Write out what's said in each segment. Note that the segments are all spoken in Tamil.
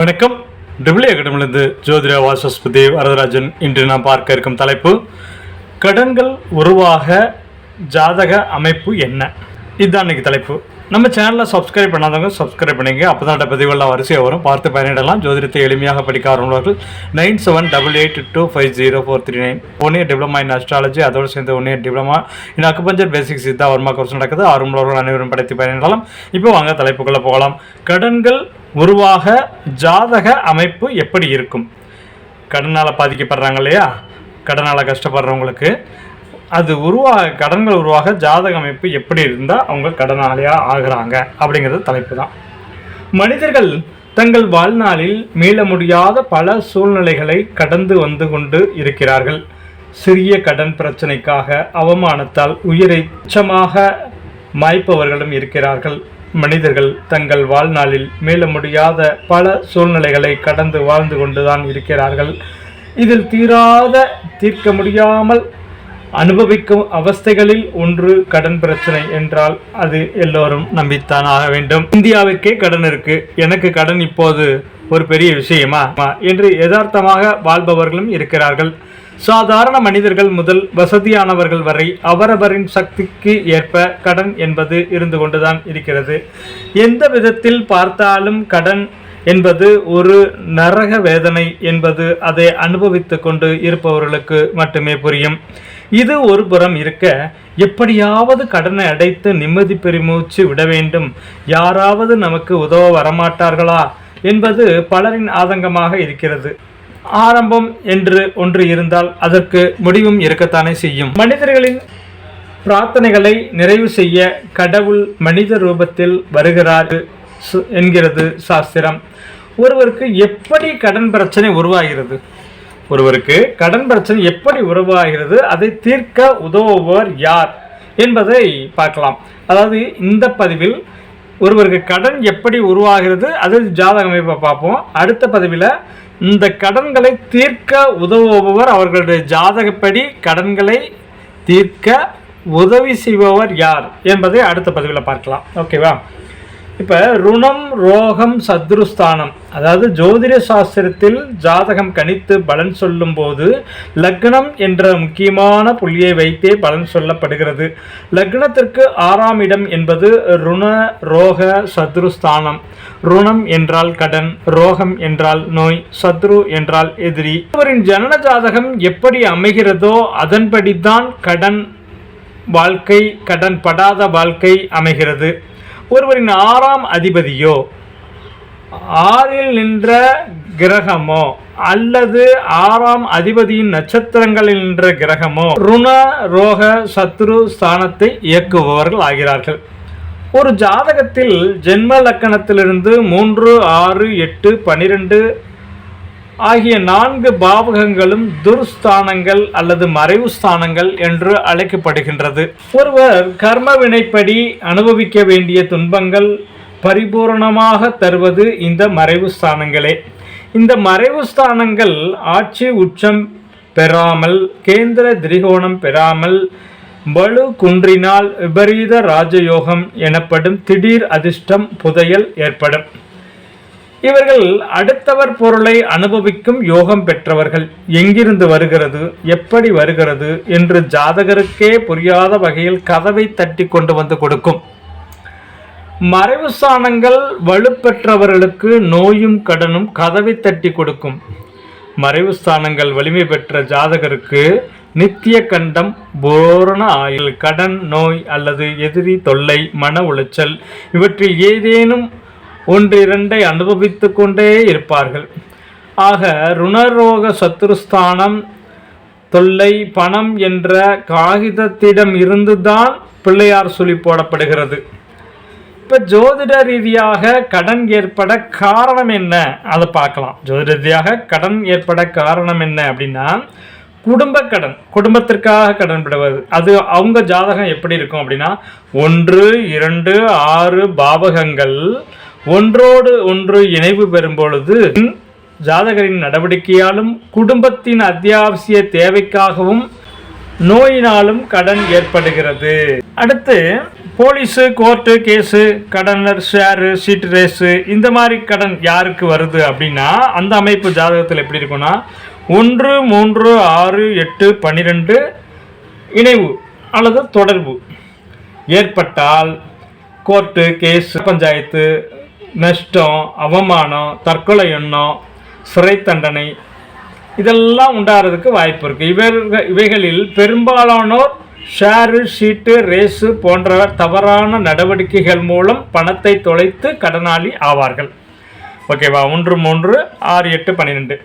வணக்கம். டிபிளி அகடமிலிருந்து ஜோதிட வாசஸ்பதி வரதராஜன் இன்று நாம் பார்க்க இருக்கும் தலைப்பு கடன்கள் உருவாக ஜாதக அமைப்பு என்ன? இதுதான் இன்னைக்கு தலைப்பு. நம்ம சேனலில் சப்ஸ்கிரைப் பண்ணாதவங்க சப்ஸ்கிரைப் பண்ணிங்க அப்போ தான் பதிவுகள்லாம் வரிசையாக வரும். பார்த்து பயனிடலாம் ஜோதிடத்தை எளிமையாக படிக்க ஆரம்பிவார்கள் nine seven double eight two five zero four three nine one year diploma in astrology அதோடு சேர்ந்து one year diploma in acupuncture basics Siddha Varma course நடக்குது. ஆரம்பவர்கள் அனைவரும் படித்து பயனிடலாம் இப்போ வாங்க தலைப்புக்குள்ளே போகலாம். கடன்கள் உருவாக ஜாதக அமைப்பு எப்படி இருக்கும்? கடனால் பாதிக்கப்படுறாங்க இல்லையா? கடனால் கஷ்டப்படுறவங்களுக்கு. அது உருவாக கடன்கள் உருவாக ஜாதக அமைப்பு எப்படி இருந்தால் அவங்க கடனாளியாக ஆகிறாங்க அப்படிங்கிறது தலைப்பு தான். மனிதர்கள் தங்கள் வாழ்நாளில் மீள முடியாத பல சூழ்நிலைகளை கடந்து வந்து கொண்டு இருக்கிறார்கள். சிறிய கடன் பிரச்சனைக்காக அவமானத்தால் உயிரை உச்சமாக மாய்ப்பவர்களும் இருக்கிறார்கள். மனிதர்கள் தங்கள் வாழ்நாளில் மேல முடியாத பல சூழ்நிலைகளை கடந்து வாழ்ந்து கொண்டுதான் இருக்கிறார்கள். இதில் தீராத தீர்க்க முடியாமல் அனுபவிக்கும் அவஸ்தைகளில் ஒன்று கடன் பிரச்சனை என்றால் அது எல்லோரும் நம்பித்தான் ஆக வேண்டும். இந்தியாவிற்கே கடன் இருக்கு. எனக்கு கடன் இப்போது ஒரு பெரிய விஷயமா? என்று யதார்த்தமாக வாழ்பவர்களும் இருக்கிறார்கள். சாதாரண மனிதர்கள் முதல் வசதியானவர்கள் வரை அவரவரின் சக்திக்கு ஏற்ப கடன் என்பது இருந்து கொண்டுதான் இருக்கிறது. எந்த விதத்தில் பார்த்தாலும் கடன் என்பது ஒரு நரக வேதனை என்பது அதை அனுபவித்து கொண்டு இருப்பவர்களுக்கு மட்டுமே புரியும். இது ஒரு புறம் இருக்க எப்படியாவது கடனை அடைத்து நிம்மதி பெருமூச்சு விட வேண்டும். யாராவது நமக்கு உதவ வரமாட்டார்களா என்பது பலரின் ஆதங்கமாக இருக்கிறது. ஆரம்பம் என்று ஒன்று இருந்தால் அதற்கு முடிவும் இருக்கத்தானே செய்யும். மனிதர்களின் பிரார்த்தனைகளை நிறைவு செய்ய கடவுள் மனித ரூபத்தில் வருகிறார் சு- என்கிறது சாஸ்திரம். ஒருவருக்கு எப்படி கடன் பிரச்சனை உருவாகிறது? ஒருவருக்கு கடன் பிரச்சனை எப்படி உருவாகிறது? அதை தீர்க்க உதவுபவர் யார் என்பதை பார்க்கலாம். அதாவது இந்த பதிவில் ஒருவருக்கு கடன் எப்படி உருவாகிறது அது ஜாதக அமைப்பை பார்ப்போம். அடுத்த பதிவில் இந்த கடன்களை தீர்க்க உதவுபவர் அவர்களுடைய ஜாதகப்படி கடன்களை தீர்க்க உதவி செய்பவர் யார் என்பதை அடுத்த பதிவில் பார்க்கலாம். ஓகேவா இப்போ ருணம் ரோகம் சத்ருஸ்தானம். அதாவது ஜோதிட சாஸ்திரத்தில் ஜாதகம் கணித்து பலன் சொல்லும்போது லக்னம் என்ற முக்கியமான புள்ளியை வைத்தே பலன் சொல்லப்படுகிறது. லக்னத்திற்கு ஆறாம் இடம் என்பது ருண ரோக சத்ருஸ்தானம். ருணம் என்றால் கடன் ரோகம் என்றால் நோய் சத்ரு என்றால் எதிரி. அவரின் ஜனன ஜாதகம் எப்படி அமைகிறதோ அதன்படிதான் கடன் வாழ்க்கை கடன் படாத வாழ்க்கை அமைகிறது. ஒருவரின் ஆறாம் அதிபதியோ ஆறில் நின்ற கிரகமோ அல்லது ஆறாம் அதிபதியின் நட்சத்திரங்களில் நின்ற கிரகமோ ருண ரோக சத்ரு ஸ்தானத்தை இயக்குபவர்கள் ஆகிறார்கள். ஒரு ஜாதகத்தில் ஜென்ம லக்கணத்திலிருந்து மூன்று ஆறு எட்டு பனிரெண்டு ஆகிய நான்கு பாவகங்களும் துர்ஸ்தானங்கள் அல்லது மறைவு ஸ்தானங்கள் என்று அழைக்கப்படுகின்றது. ஒருவர் கர்ம வினைப்படி அனுபவிக்க வேண்டிய துன்பங்கள் பரிபூர்ணமாக தருவது இந்த மறைவு ஸ்தானங்களே இந்த மறைவு ஸ்தானங்கள் ஆட்சி உச்சம் பெறாமல் கேந்திர திரிகோணம் பெறாமல் வலு குன்றினால் விபரீத ராஜயோகம் எனப்படும் திடீர் அதிர்ஷ்டம் புதையல் ஏற்படும். இவர்கள் அடுத்தவர் பொருளை அனுபவிக்கும் யோகம் பெற்றவர்கள். எங்கிருந்து வருகிறது? எப்படி வருகிறது? என்று ஜாதகருக்கே புரியாத வகையில் கதவை தட்டி கொண்டு வந்து கொடுக்கும். மறைவு சாணங்கள் வலுப்பெற்றவர்களுக்கு நோயும் கடனும் கதவை தட்டி கொடுக்கும். மறைவு ஸ்தானங்கள் வலிமை பெற்ற ஜாதகருக்கு நித்திய கண்டம் பூரண ஆயுள் கடன் நோய் அல்லது எதிரி தொல்லை மன உளைச்சல் இவற்றில் ஏதேனும் ஒன்றிரண்டை அனுபவித்து கொண்டே இருப்பார்கள். ஆக ருணரோக சத்துருஸ்தானம் தொல்லை பணம் என்ற காகிதத்திடம் இருந்துதான் பிள்ளையார் சொல்லி போடப்படுகிறது. இப்போ ஜோதிட ரீதியாக கடன் ஏற்பட காரணம் என்ன? அதை பார்க்கலாம். ஜோதிட ரீதியாக கடன் ஏற்பட காரணம் என்ன அப்படின்னா குடும்ப கடன் குடும்பத்திற்காக கடன் படுவது அது அவங்க ஜாதகம் எப்படி இருக்கும் அப்படின்னா ஒன்று இரண்டு ஆறு பாவகங்கள் ஒன்றோடு ஒன்று இணைவு பெறும் பொழுது ஜாதகரின் நடவடிக்கையாலும் குடும்பத்தின் அத்தியாவசிய தேவைக்காகவும் நோயினாலும் கடன் ஏற்படுகிறது. அடுத்து போலீஸு கோர்ட்டு கேஸு கடனர் ஷேரு சீட்டு ரேஸு இந்த மாதிரி கடன் யாருக்கு வருது அப்படின்னா அந்த அமைப்பு ஜாதகத்தில் எப்படி இருக்கும்னா ஒன்று மூன்று ஆறு எட்டு பன்னிரெண்டு இணைவு அல்லது தொடர்பு ஏற்பட்டால் கோர்ட்டு கேஸ் பஞ்சாயத்து நஷ்டம் அவமானம் தற்கொலை எண்ணம் சிறை தண்டனை இதெல்லாம் உண்டாகிறதுக்கு வாய்ப்பு இருக்குது இவர்கள் இவைகளில் பெரும்பாலானோர் ஷேரு ஷீட்டு ரேஸு போன்ற தவறான நடவடிக்கைகள் மூலம் பணத்தை தொலைத்து கடனாளி ஆவார்கள். ஓகேவா? ஒன்று மூன்று ஆறு எட்டு பன்னிரெண்டு.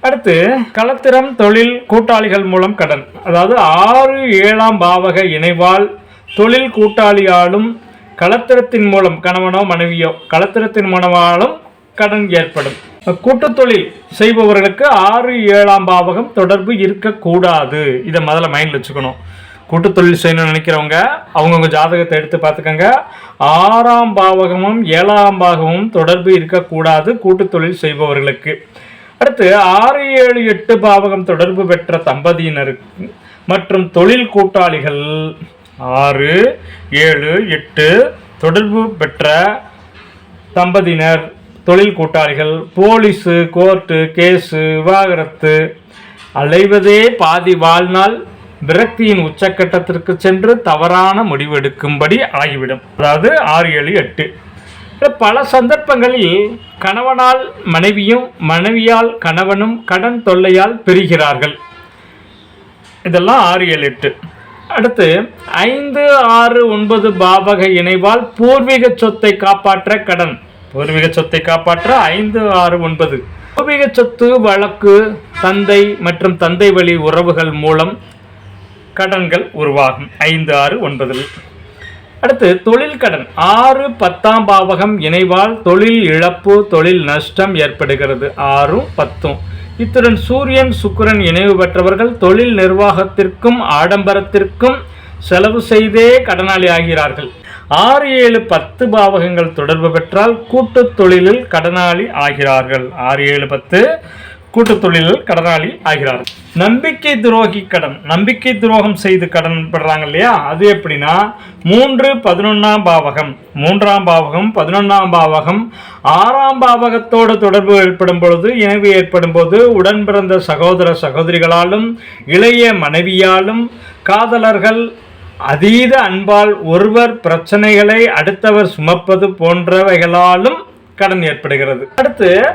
அடுத்து களத்திறம் தொழில் கூட்டாளிகள் மூலம் கடன். அதாவது ஆறு ஏழாம் பாவக இணைவால் தொழில் கூட்டாளியாலும் களத்திரத்தின் மூலம் கணவனோ மனைவியோ களத்திரத்தின் மூலமாலும் கடன் ஏற்படும். கூட்டத்தொழில் செய்பவர்களுக்கு ஆறு ஏழாம் பாவகம் தொடர்பு இருக்கக்கூடாது. இதை முதல்ல மைண்டில் வச்சுக்கணும். கூட்டத்தொழில் செய்யணும்னு நினைக்கிறவங்க அவங்கவுங்க ஜாதகத்தை எடுத்து பார்த்துக்கோங்க. ஆறாம் பாவகமும் ஏழாம் பாகமும் தொடர்பு இருக்கக்கூடாது கூட்டுத்தொழில் செய்பவர்களுக்கு. அடுத்து ஆறு ஏழு எட்டு பாவகம் தொடர்பு பெற்ற தம்பதியினருக்கு மற்றும் தொழில் கூட்டாளிகள் ஆறு ஏழு எட்டு தொடர்பு பெற்ற தம்பதியினர் தொழில் கூட்டாளிகள் போலீஸு கோர்ட்டு கேஸு விவாகரத்து அலைவதே பாதி வாழ்நாள் விரக்தியின் உச்சக்கட்டத்திற்கு சென்று தவறான முடிவெடுக்கும்படி ஆகிவிடும். அதாவது ஆறு ஏழு எட்டு. பல சந்தர்ப்பங்களில் கணவனால் மனைவியும் மனைவியால் கணவனும் கடன் தொல்லையால் பெறுகிறார்கள் இதெல்லாம் ஆறு ஏழு எட்டு. அடுத்து ஐந்து ஆறு ஒன்பது பாவக இணைவால் பூர்வீக சொத்தை காப்பாற்ற கடன். பூர்வீக சொத்தை காப்பாற்ற ஐந்து ஆறு ஒன்பது. பூர்வீக சொத்து வழக்கு தந்தை மற்றும் தந்தை வழி உறவுகள் மூலம் கடன்கள் உருவாகும். ஐந்து ஆறு ஒன்பதில். அடுத்து தொழில் கடன். ஆறு பத்தாம் பாவகம் இணைவால் தொழில் இழப்பு தொழில் நஷ்டம் ஏற்படுகிறது. ஆறும் பத்தும். இத்துடன் சூரியன் சுக்கிரன் இணைவு பெற்றவர்கள் தொழில் நிர்வாகத்திற்கும் ஆடம்பரத்திற்கும் செலவு செய்தே கடனாளி ஆகிறார்கள். ஆறு ஏழு பத்து பாவகங்கள் தொடர்பு பெற்றால் கூட்டுத் தொழிலில் கடனாளி ஆகிறார்கள். ஆறு ஏழு பத்து கூட்டுத் தொழிலில் கடனாளி ஆகிறார். நம்பிக்கை துரோகி கடன். நம்பிக்கை துரோகம் செய்து கடன் படுறாங்க இல்லையா? அது எப்படின்னா மூன்று பதினொன்றாம் பாவகம். மூன்றாம் பாவகம் பதினொன்றாம் பாவகம். ஆறாம் பாவகத்தோடு தொடர்பு ஏற்படும் பொழுது இணைவு ஏற்படும் போது உடன் பிறந்த சகோதர சகோதரிகளாலும் இளைய மனைவியாலும் காதலர்கள் அதீத அன்பால் ஒருவர் பிரச்சனைகளை அடுத்தவர் சுமப்பது போன்றவைகளாலும் கடன் ஏற்படுகிறது. அடுத்து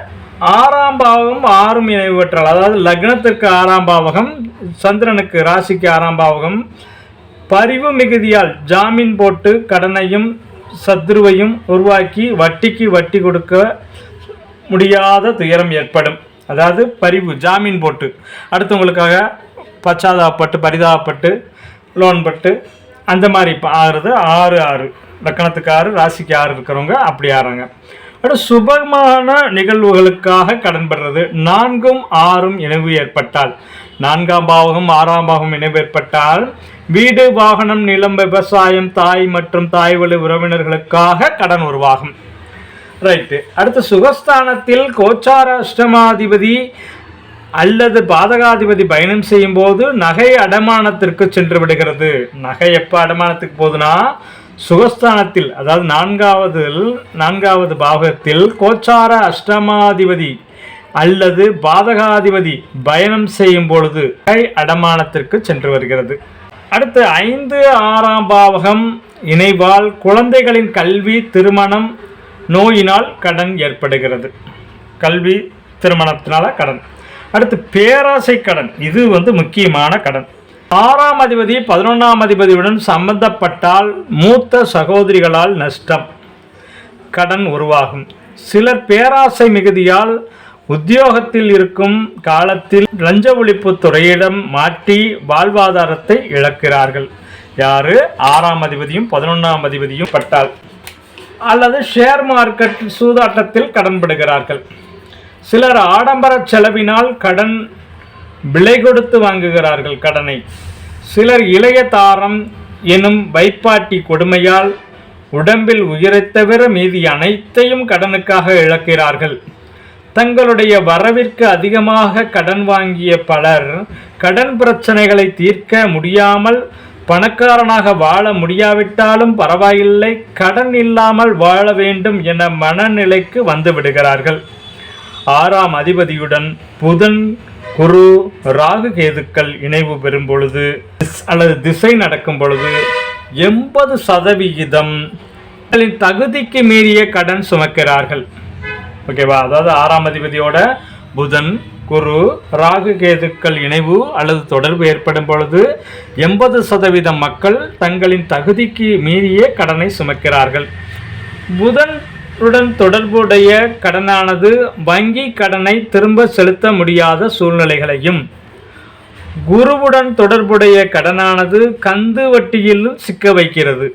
ஆறாம் பாவகம் ஆறும் இணைவு பெற்றால் அதாவது லக்னத்திற்கு ஆறாம் பாவகம் சந்திரனுக்கு ராசிக்கு ஆறாம் பாவகம் பரிவு மிகுதியால் ஜாமீன் போட்டு கடனையும் சத்ருவையும் உருவாக்கி வட்டிக்கு வட்டி கொடுக்க முடியாத துயரம் ஏற்படும். அதாவது பரிவு ஜாமீன் போட்டு. அடுத்தவங்களுக்காக பச்சாதாபப்பட்டு பரிதாபப்பட்டு லோன் பட்டு அந்த மாதிரி இப்போ ஆறுது ஆறு ஆறு. லக்கணத்துக்கு ஆறு ராசிக்கு ஆறு இருக்கிறவங்க அப்படி ஆறுங்க. சுபமான நிகழ்வுகளுக்காக கடன் பெறுறது நான்கும் ஆறும் இணைவு ஏற்பட்டால். நான்காம் பாவகம் ஆறாம் பாவகம் இணைவு ஏற்பட்டால் வீடு வாகனம் நிலம் விவசாயம் தாய் மற்றும் தாய் வழி உறவினர்களுக்காக கடன் உருவாகும். ரைட்டு. அடுத்து சுகஸ்தானத்தில் கோச்சார அஷ்டமாதிபதி அல்லது பாதகாதிபதி பயணம் செய்யும் போது நகை அடமானத்திற்கு சென்று விடுகிறது. நகை எப்போ அடமானத்துக்கு போகுதுன்னா சுகஸ்தானத்தில் அதாவது நான்காவது நான்காவது பாகத்தில் கோச்சார அஷ்டமாதிபதி அல்லது பாதகாதிபதி பயணம் செய்யும் பொழுது அடமானத்திற்கு சென்று வருகிறது. அடுத்து ஐந்து ஆறாம் பாவகம் இணைவால் குழந்தைகளின் கல்வி திருமணம் நோயினால் கடன் ஏற்படுகிறது. கல்வி திருமணத்தினால கடன். அடுத்து பேராசை கடன் இது வந்து முக்கியமான கடன். ஆறாம் அதிபதி பதினொன்றாம் அதிபதியுடன் சம்பந்தப்பட்டால் மூத்த சகோதரிகளால் நஷ்டம் கடன் உருவாகும். சிலர் பேராசை மிகுதியால் உத்தியோகத்தில் இருக்கும் காலத்தில் லஞ்ச ஒழிப்பு துறையிடம் மாட்டி வாழ்வாதாரத்தை இழக்கிறார்கள். யாரு? ஆறாம் அதிபதியும் பதினொன்றாம் அதிபதியும் பட்டால். அல்லது ஷேர் மார்க்கெட் சூதாட்டத்தில் கடன்படுகிறார்கள். சிலர் ஆடம்பர செலவினால் கடன் விலை கொடுத்து வாங்குகிறார்கள் கடனை. சிலர் இளைய தாரம் எனும் வைப்பாட்டி கொடுமையால் உடம்பில் உயிரைத் தவிர மீதி அனைத்தையும் கடனுக்காக இழக்கிறார்கள். தங்களுடைய வரவிற்கு அதிகமாக கடன் வாங்கிய பலர் கடன் பிரச்சனைகளை தீர்க்க முடியாமல் பணக்காரனாக வாழ முடியாவிட்டாலும் பரவாயில்லை கடன் இல்லாமல் வாழ வேண்டும் என மனநிலைக்கு வந்துவிடுகிறார்கள் ஆறாம் அதிபதியுடன் புதன் குரு ராகு கேதுக்கள் இணைவு பெறும் பொழுது அல்லது திசை நடக்கும் பொழுது எண்பது சதவிகிதம் தகுதிக்கு மீறிய கடன் சுமக்கிறார்கள். ஓகேவா அதாவது ஆறாம் அதிபதியோட புதன் குரு ராகு கேதுக்கள் இணைவு அல்லது தொடர்பு ஏற்படும் பொழுது எண்பது சதவீதம் மக்கள் தங்களின் தகுதிக்கு மீறிய கடனை சுமக்கிறார்கள். புதன் புதனுடன் தொடர்புடைய கடனானது வங்கி கடனை திரும்ப செலுத்த முடியாத சூழ்நிலைகளையும் குருவுடன் தொடர்புடைய கடனானது கந்து வட்டியிலும் சிக்க வைக்கிறது.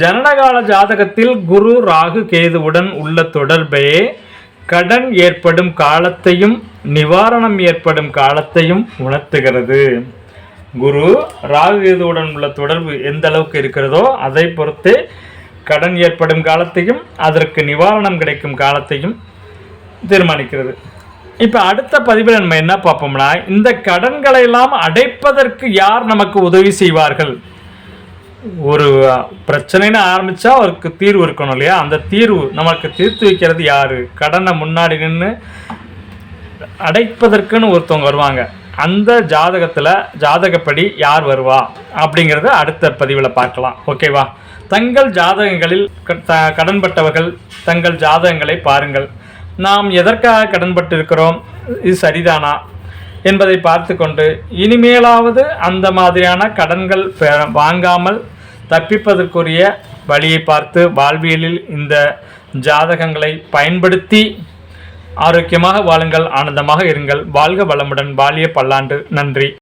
ஜனனகால ஜாதகத்தில் குரு ராகு கேதுவுடன் உள்ள தொடர்பே கடன் ஏற்படும் காலத்தையும் நிவாரணம் ஏற்படும் காலத்தையும் உணர்த்துகிறது. குரு ராகு கேதுவுடன் உள்ள தொடர்பு எந்த அளவுக்கு இருக்கிறதோ அதை பொறுத்தே கடன் ஏற்படும் காலத்தையும் அதற்கு நிவாரணம் கிடைக்கும் காலத்தையும் தீர்மானிக்கிறது. இப்போ அடுத்த பதிவில் நம்ம என்ன பார்ப்போம்னா இந்த கடன்களை எல்லாம் அடைப்பதற்கு யார் நமக்கு உதவி செய்வார்கள்? ஒரு பிரச்சனைன்னு ஆரம்பித்தா அவருக்கு தீர்வு இருக்கணும் இல்லையா? அந்த தீர்வு நமக்கு தீர்த்து வைக்கிறது யார்? கடனை முன்னாடி நின்று அடைப்பதற்குன்னு ஒருத்தவங்க வருவாங்க. அந்த ஜாதகத்தில் ஜாதகப்படி யார் வருவா? அப்படிங்கிறத அடுத்த பதிவில் பார்க்கலாம். ஓகேவா? தங்கள் ஜாதகங்களில் த- கடன்பட்டவர்கள் தங்கள் ஜாதகங்களை பாருங்கள். நாம் எதற்காக கடன்பட்டிருக்கிறோம்? இது சரிதானா? என்பதை பார்த்து கொண்டு இனிமேலாவது அந்த மாதிரியான கடன்கள் வாங்காமல் தப்பிப்பதற்குரிய வழியை பார்த்து வாழ்வியலில் இந்த ஜாதகங்களை பயன்படுத்தி ஆரோக்கியமாக வாழுங்கள் ஆனந்தமாக இருங்கள். வாழ்க வளமுடன். வாழிய பல்லாண்டு. நன்றி.